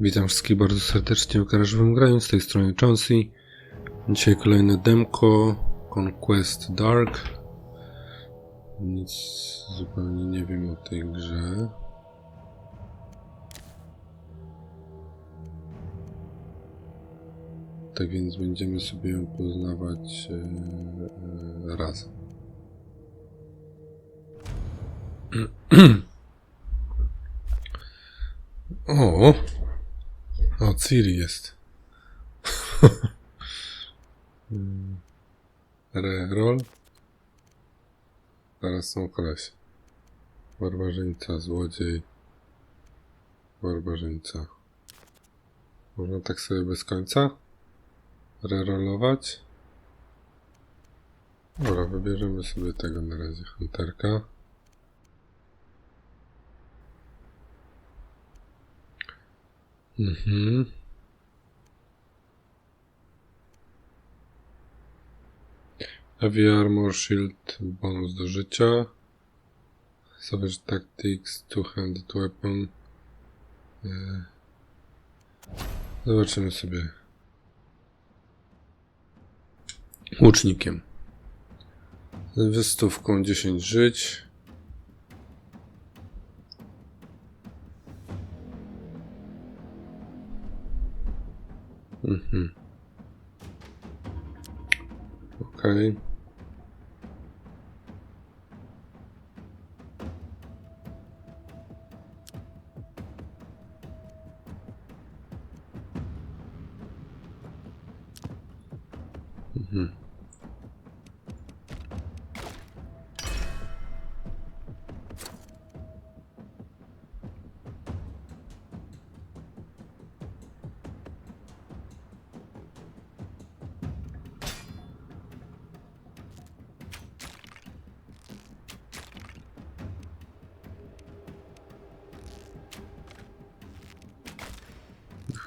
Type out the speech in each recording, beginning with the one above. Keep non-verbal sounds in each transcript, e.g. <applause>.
Witam wszystkich bardzo serdecznie w garażowym graniu, z tej strony Chauncey. Dzisiaj kolejne demko, Conquest Dark. Nic zupełnie nie wiem o tej grze. Tak więc będziemy sobie ją poznawać e, e, razem. <clears throat> O! O, Ciri jest. <laughs> Reroll. Zaraz są kolesie. Barbarzyńca, złodziej. Barbarzyńca. Można tak sobie bez końca? Rerollować? Dobra, wybierzemy sobie tego na razie, Hunterka. Mhm. Heavy Armor Shield, bonus do życia. Savage Tactics, Two-Handed Weapon. E, Zobaczymy sobie. Łucznikiem. Wystówką 10 żyć. Mhm. Okej.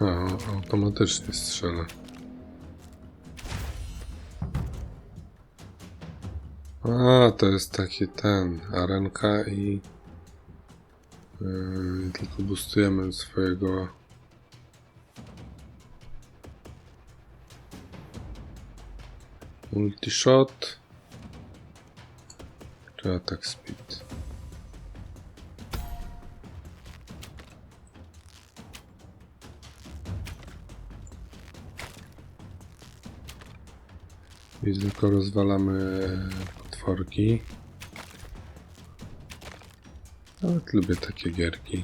Aha, automatycznie strzela. A, to jest taki ten, arenka i yy, tylko boostujemy swojego multishot czy attack speed. I tylko rozwalamy potworki. Nawet lubię takie gierki.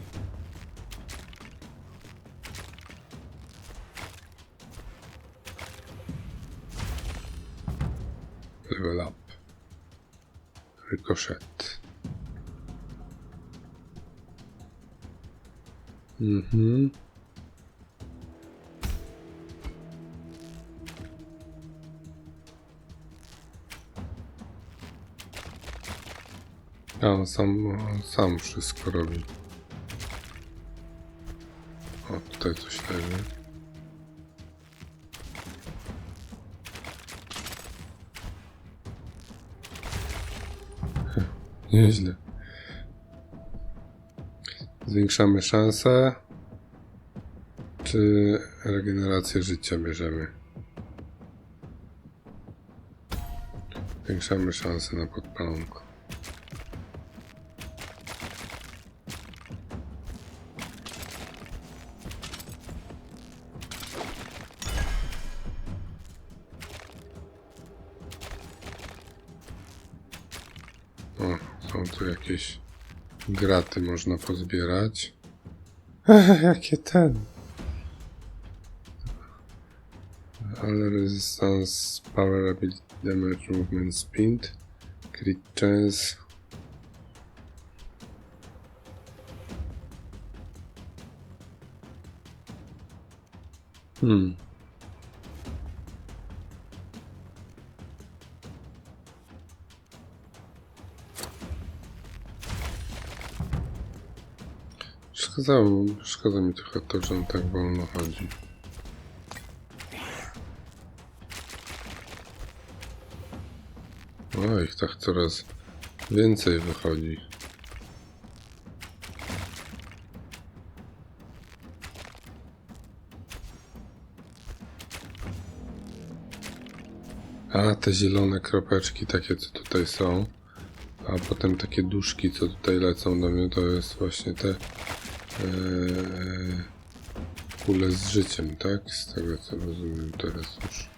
Level up. Ricochet. Mhm. A on sam, sam wszystko robi. O, tutaj coś leży. <laughs> Nieźle. Zwiększamy szanse. Czy regenerację życia bierzemy? Zwiększamy szanse na podpalonko. O, tu jakieś graty można pozbierać. jakie ten. Ale resistance, power ability, damage, movement, speed, crit chance. Hmm. przeszkadzało, przeszkadza mi trochę to, że on tak wolno chodzi. O, ich tak coraz więcej wychodzi. A te zielone kropeczki, takie co tutaj są, a potem takie duszki, co tutaj lecą do mnie, to jest właśnie te Eee, kule z życiem, tak? Z tego co rozumiem teraz już.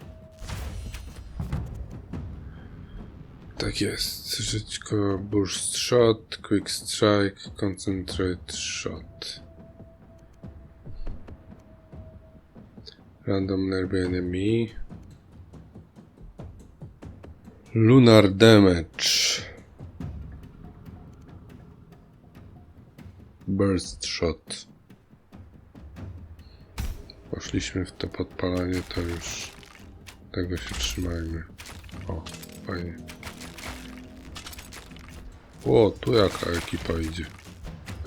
Tak jest. Żyćko, burst shot, quick strike, concentrate shot. Random nearby enemy. Lunar damage. Burst shot. Poszliśmy w to podpalanie, to już tego się trzymajmy. O, fajnie. O, tu jaka ekipa idzie.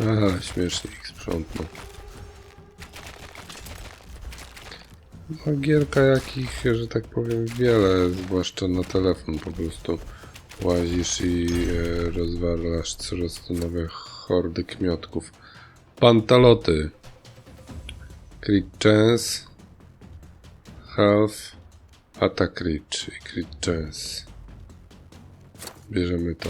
Aha, śmiesznie ich. No, gierka jakich, że tak powiem, wiele, zwłaszcza na telefon po prostu łazisz i e, rozwalasz coraz to nowe hordy kmiotków. Pantaloty. Crit chance. Half. Attack reach i crit chance. Bierzemy to.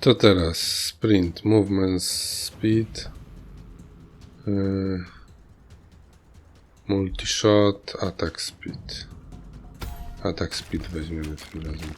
To teraz sprint, movement speed, yy, multi-shot, attack speed. Attack speed weźmiemy tym razem.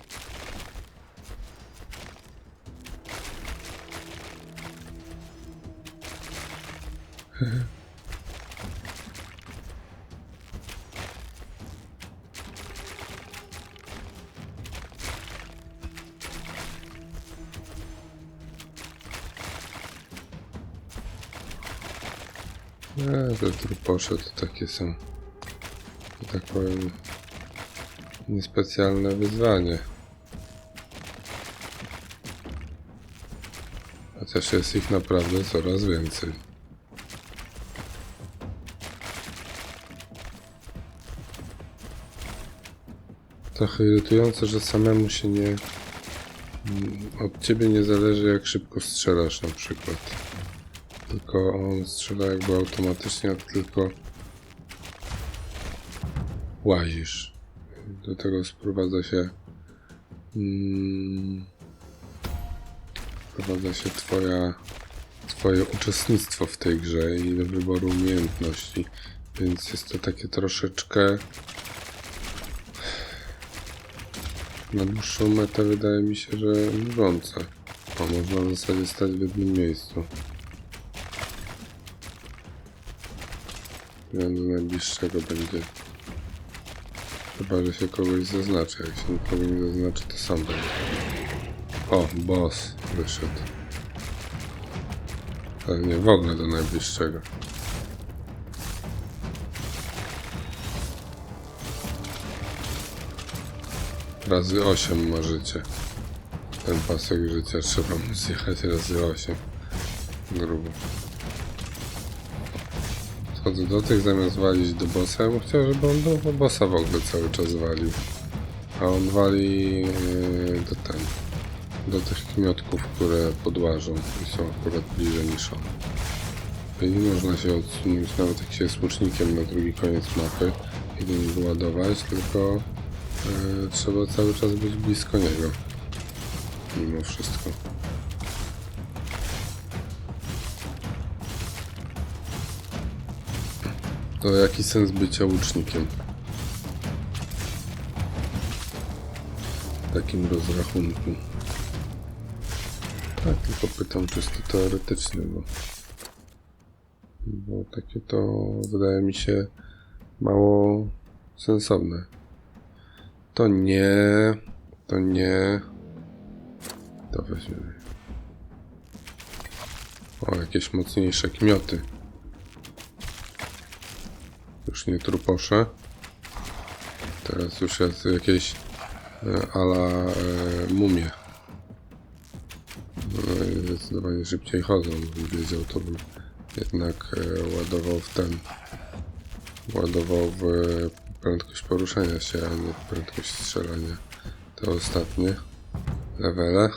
E, te truposze to takie są, że tak powiem, niespecjalne wyzwanie. Chociaż jest ich naprawdę coraz więcej. Trochę irytujące, że samemu się nie... Od ciebie nie zależy jak szybko strzelasz na przykład. Tylko on strzela jakby automatycznie, a ty tylko łazisz. Do tego sprowadza się mm, się twoja twoje uczestnictwo w tej grze i do wyboru umiejętności. Więc jest to takie troszeczkę na dłuższą metę wydaje mi się, że nużące. A można w zasadzie stać w jednym miejscu. Ja do najbliższego będzie. Chyba, że się kogoś zaznaczy. Jak się nikogo nie zaznaczy, to sam będzie. O, boss wyszedł. Ale nie w ogóle do najbliższego. Razy 8 ma życie. Ten pasek życia trzeba mu zjechać razy 8. Grubo. Wchodzę do tych zamiast walić do bossa. Ja bym chciał, żeby on do bossa w ogóle cały czas walił. A on wali yy, do ten. Do tych kmiotków, które podłażą i są akurat bliżej niż on. I nie można się odsunąć nawet jak się jest łucznikiem na drugi koniec mapy i do niego ładować, tylko yy, trzeba cały czas być blisko niego. Mimo wszystko. To jaki sens bycia łucznikiem? W takim rozrachunku. Tak, tylko pytam czysto teoretycznie, bo... Bo takie to wydaje mi się mało sensowne. To nie... To nie... To weźmiemy. O, jakieś mocniejsze kmioty. Już nie truposze. Teraz już jest jakieś e, ala e, mumie. No i zdecydowanie szybciej chodzą. Wiedział, to bym jednak e, ładował w ten. Ładował w e, prędkość poruszania się, a nie prędkość strzelania. Te ostatnie levele.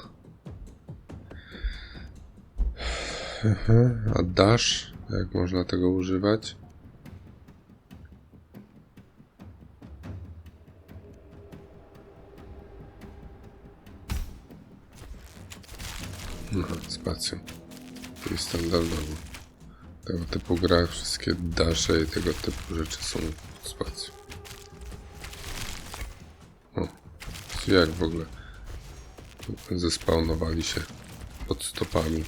A dash? Jak można tego używać? Spacją. I standardowo. Tego typu grach wszystkie dasze i tego typu rzeczy są spacją. O, jak w ogóle zespawnowali się pod stopami.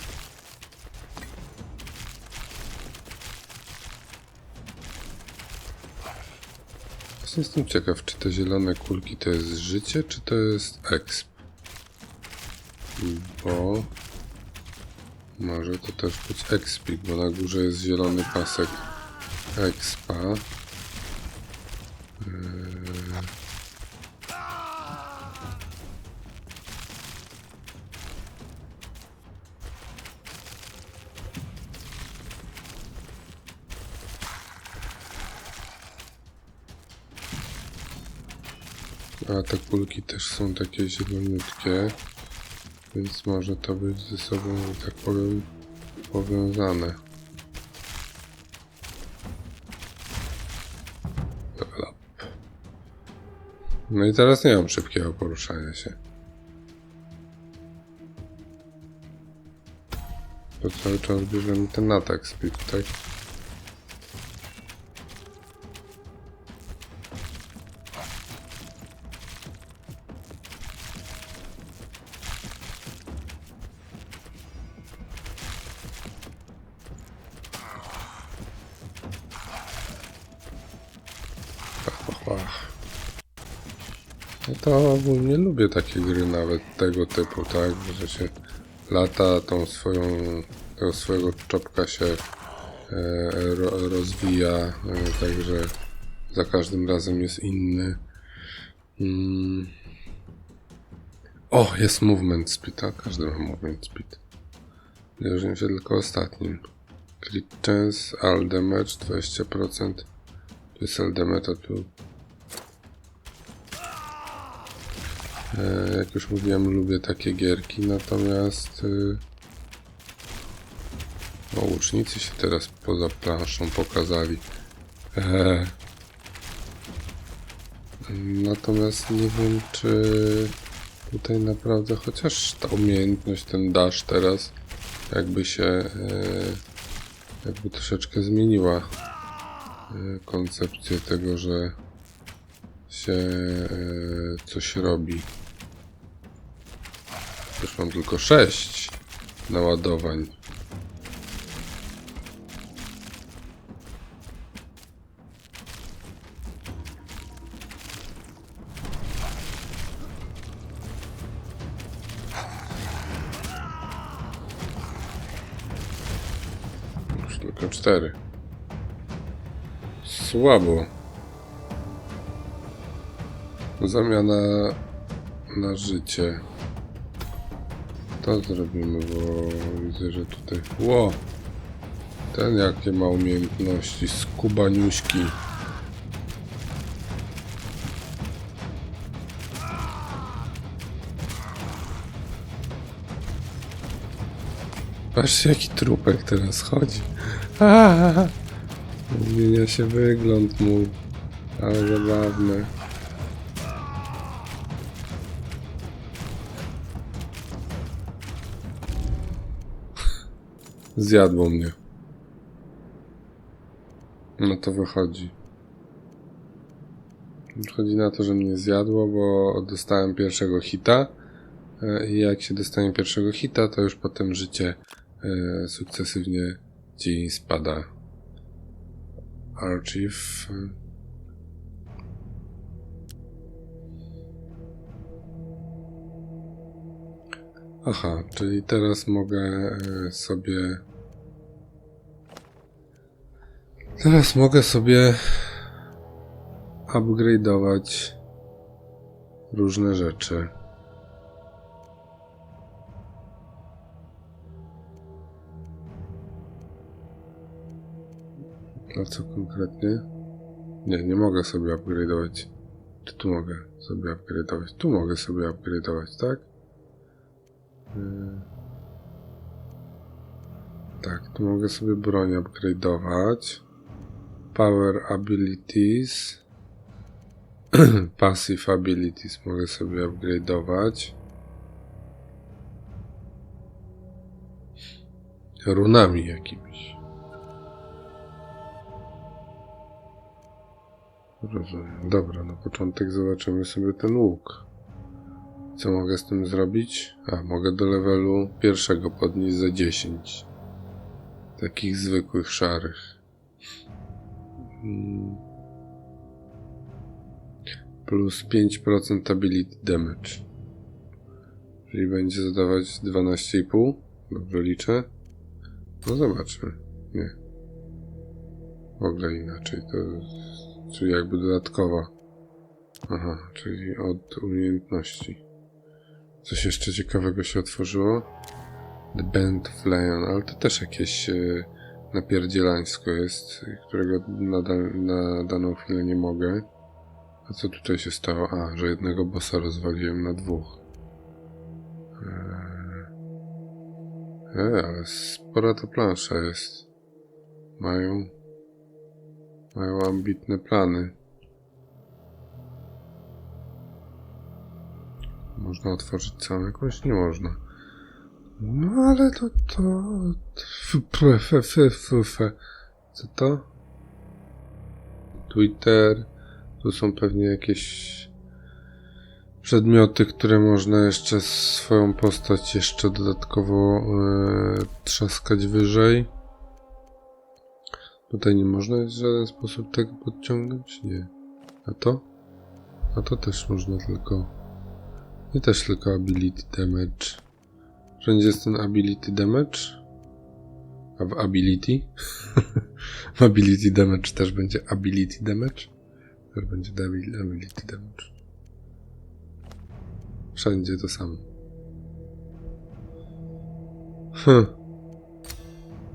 Właśnie Jestem ciekaw, czy te zielone kulki to jest życie, czy to jest exp. Bo może to też być expik, bo na górze jest zielony pasek expa. Eee, A te kulki też są takie zieloniutkie, więc może to być ze sobą, tak powiem, powiązane. No i teraz nie mam szybkiego poruszania się. To cały czas bierzemy ten atak speed, tak? Takie gry nawet tego typu, tak? Że się lata tą swoją, tego swojego czopka się e, ro, rozwija, e, także za każdym razem jest inny. Mm. O, jest movement speed, a każdy ma movement speed. Nie różni się tylko ostatnim. Crit chance, all damage 20%. Tu jest all damage, a tu E, Jak już mówiłem, lubię takie gierki, natomiast y, o, łucznicy się teraz poza planszą pokazali. E, Natomiast nie wiem, czy tutaj naprawdę chociaż ta umiejętność, ten dash teraz jakby się e, jakby troszeczkę zmieniła e, koncepcję tego, że się e, coś robi. Już mam tylko 6 naładowań. Już tylko 4. Słabo. Zamiana na życie. To zrobimy, bo widzę, że tutaj... Ło! Ten jakie ma umiejętności, skubaniuśki. Patrzcie jaki trupek teraz chodzi. <laughs> Zmienia się wygląd mój. Ale zabawne. Zjadło mnie. No to wychodzi. Wychodzi na to, że mnie zjadło, bo dostałem pierwszego hita. e, I jak się dostanie pierwszego hita, to już potem życie e, sukcesywnie ci spada. Archive. Aha, czyli teraz mogę e, sobie. Teraz mogę sobie upgrade'ować różne rzeczy. A co konkretnie? Nie, nie mogę sobie upgrade'ować. Czy tu mogę sobie upgrade'ować? Tu mogę sobie upgrade'ować, tak? Tak, tu mogę sobie broń upgrade'ować. Power abilities. <clears throat> Passive abilities mogę sobie upgrade'ować. Runami jakimiś. Rozumiem. Dobra, na początek zobaczymy sobie ten łuk. Co mogę z tym zrobić? A, mogę do levelu pierwszego podnieść za 10. Takich zwykłych szarych. Mm. Plus 5% ability damage. Czyli będzie zadawać 12,5. Dobrze liczę? No zobaczmy. Nie. W ogóle inaczej. To czyli jakby dodatkowa. Aha, czyli od umiejętności. Coś jeszcze ciekawego się otworzyło? The Band of Lion, ale to też jakieś e, napierdzielańsko jest, którego na, da, na daną chwilę nie mogę. A co tutaj się stało? A, że jednego bossa rozwaliłem na dwóch. Eee, e, ale spora ta plansza jest. Mają... Mają ambitne plany. Można otworzyć całą jakąś? Nie można. No ale to to... Co to? Twitter. Tu są pewnie jakieś przedmioty, które można jeszcze swoją postać jeszcze dodatkowo e, trzaskać wyżej. Tutaj nie można w żaden sposób tego podciągnąć? Nie. A to? A to też można tylko... I też tylko ability damage. Wszędzie jest ten ability damage. A w ability? <laughs> w ability damage też będzie ability damage? Też będzie ability damage. Wszędzie to samo. Hm.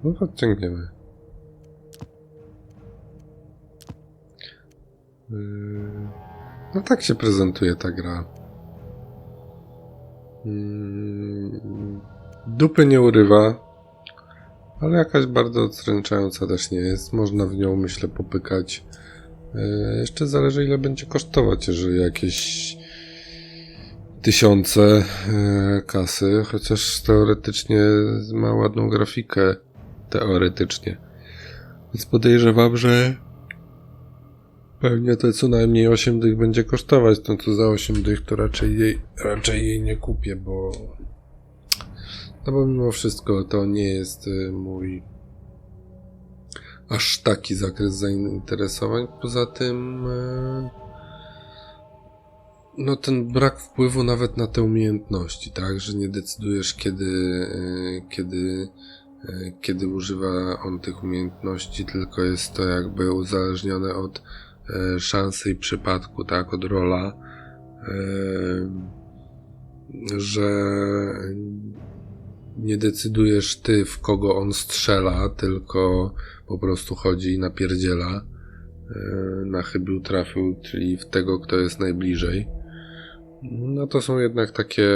No podciągniemy. Yy, No tak się prezentuje ta gra. Mm, Dupy nie urywa, ale jakaś bardzo odstręczająca też nie jest. Można w nią, myślę, popykać. Yy, Jeszcze zależy, ile będzie kosztować, jeżeli jakieś tysiące yy, kasy, chociaż teoretycznie ma ładną grafikę. Teoretycznie. Więc podejrzewam, że Pewnie to co najmniej 8 dych będzie kosztować, no to za 8 dych to raczej jej, raczej jej nie kupię, bo no bo mimo wszystko to nie jest y, mój aż taki zakres zainteresowań. Poza tym y, no ten brak wpływu nawet na te umiejętności, tak, że nie decydujesz kiedy, y, kiedy kiedy używa on tych umiejętności, tylko jest to jakby uzależnione od szansy i przypadku, tak, od rola, e, że nie decydujesz ty, w kogo on strzela, tylko po prostu chodzi i napierdziela. E, Na chybił trafił, czyli w tego, kto jest najbliżej. No to są jednak takie.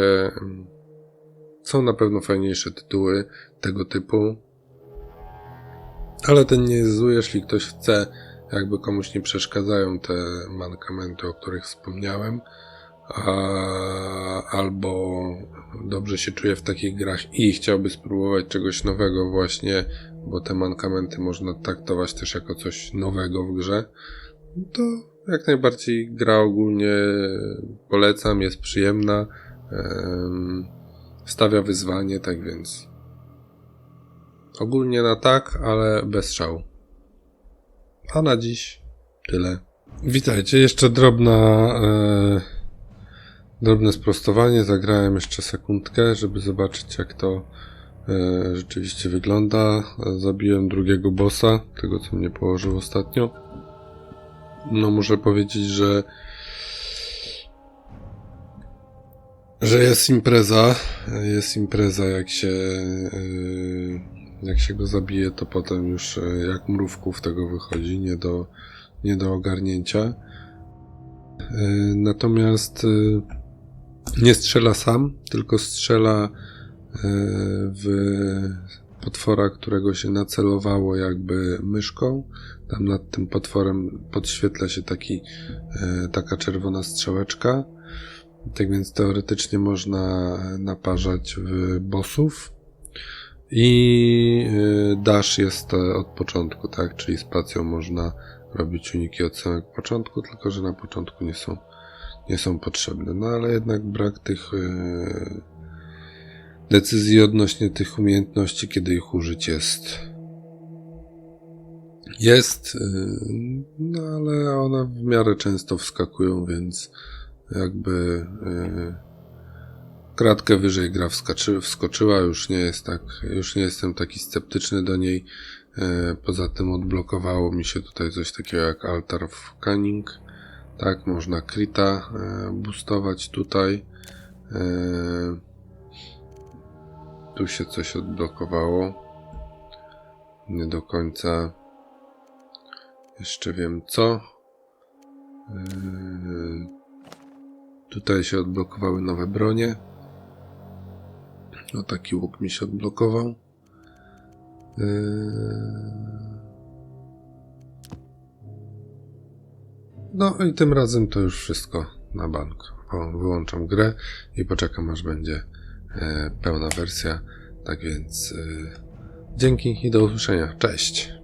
Są na pewno fajniejsze tytuły tego typu. Ale ten nie jest zły, jeśli ktoś chce, jakby komuś nie przeszkadzają te mankamenty, o których wspomniałem, a, albo dobrze się czuje w takich grach i chciałby spróbować czegoś nowego właśnie, bo te mankamenty można traktować też jako coś nowego w grze, to jak najbardziej gra ogólnie polecam, jest przyjemna, em, stawia wyzwanie, tak więc ogólnie na tak, ale bez szału. A na dziś tyle. Witajcie, jeszcze drobna, e, drobne sprostowanie. Zagrałem jeszcze sekundkę, żeby zobaczyć jak to e, rzeczywiście wygląda. Zabiłem drugiego bossa, tego co mnie położył ostatnio. No muszę powiedzieć, że że jest impreza, jest impreza jak się e, jak się go zabije, to potem już e, jak mrówków tego wychodzi, nie do, nie do ogarnięcia. E, Natomiast e, nie strzela sam, tylko strzela w potwora, którego się nacelowało jakby myszką. Tam nad tym potworem podświetla się taki, taka czerwona strzałeczka. Tak więc teoretycznie można naparzać w bossów. I e, dash jest od początku, tak? Czyli spacją można robić uniki od samego początku, tylko że na początku nie są, nie są potrzebne. No ale jednak brak tych e, decyzji odnośnie tych umiejętności, kiedy ich użyć jest. Jest, y, no ale one w miarę często wskakują, więc jakby y, kratkę wyżej gra wskoczy, wskoczyła, już nie jest tak, już nie jestem taki sceptyczny do niej. Y, Poza tym odblokowało mi się tutaj coś takiego jak Altar of Cunning. Tak, można krita y, boostować tutaj. Y, tu się coś odblokowało. Nie do końca jeszcze wiem co. Tutaj się odblokowały nowe bronie. O taki łuk mi się odblokował. Yy, No i tym razem to już wszystko na bank. O, wyłączam grę i poczekam aż będzie e, pełna wersja. Tak więc e, dzięki i do usłyszenia. Cześć.